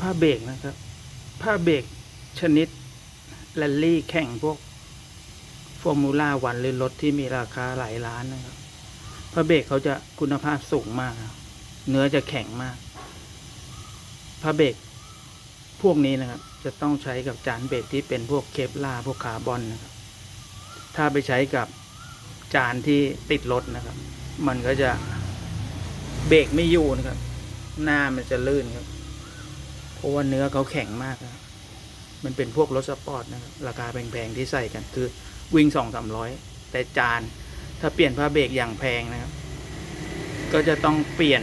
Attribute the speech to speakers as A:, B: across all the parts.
A: ผ้าเบรกนะครับ ผ้าเบรกชนิดแรลลี่แข่งพวกฟอร์มูล่าวันหรือรถที่มีราคาหลายล้านนะครับผ้าเบรกเขาจะคุณภาพสูงมาก เนื้อจะแข็งมากผ้าเบรกพวกนี้นะครับ จะต้องใช้กับจานเบรกที่เป็นพวกเคปลาพวกคาร์บอนนะครับ ถ้าไปใช้กับจานที่ติดรถนะครับ มันก็จะเบรกไม่อยู่นะครับ หน้ามันจะลื่นครับ ราะว่าเนื้อเขาแข็งมากนะมันเป็นพวกรถสปอร์ตนะครับราคาแพงๆที่ใส่กันคือวิ่งสองสามร้อยแต่จานถ้าเปลี่ยนผ้าเบรกอย่างแพงนะครับ ก็จะต้องเปลี่ยน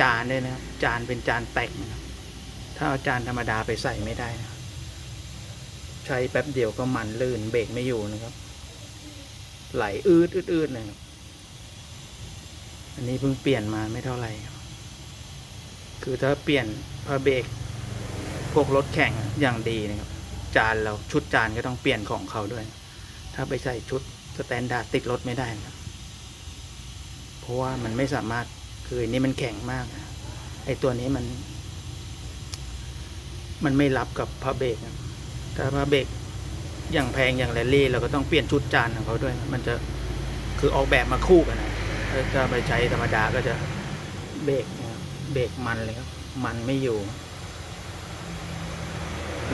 A: จานด้วยนะครับ จานเป็นจานแตกนะครับ ถ้าเอาจานธรรมดาไปใส่ไม่ได้นะใช้แป๊บเดียวก็มันลื่นเบรกไม่อยู่นะครับ ไหลอืดอืดๆนะครับอันนี้เพิ่งเปลี่ยนมาไม่เท่าไหร่ครับคือถ้าเปลี่ยนผ้าเบรก พวกรถแข่งอย่างดีนะครับจานเราชุดจานก็ต้องเปลี่ยนของเขาด้วย ถ้าไปใส่ชุดสแตนดาร์ดติดรถไม่ได้นะครับเพราะว่ามันไม่สามารถคืออนนี่มันแข็งมากไอตัวนี้มัน มันไม่รับกับผ้าเบรกถ้าผ้าเบรกอย่างแพงอย่างแรลลี่ เราก็ต้องเปลี่ยนชุดจานของเขาด้วย มันจะคือออกแบบมาคู่กันนะถ้าไปใช้ธรรมดาก็จะเบรกเบรกมันเลยครับ มันไม่อยู่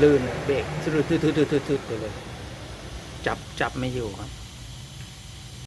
A: ลื่นเบรกทืดๆๆๆๆไปเลย จับจับไม่อยู่ครับ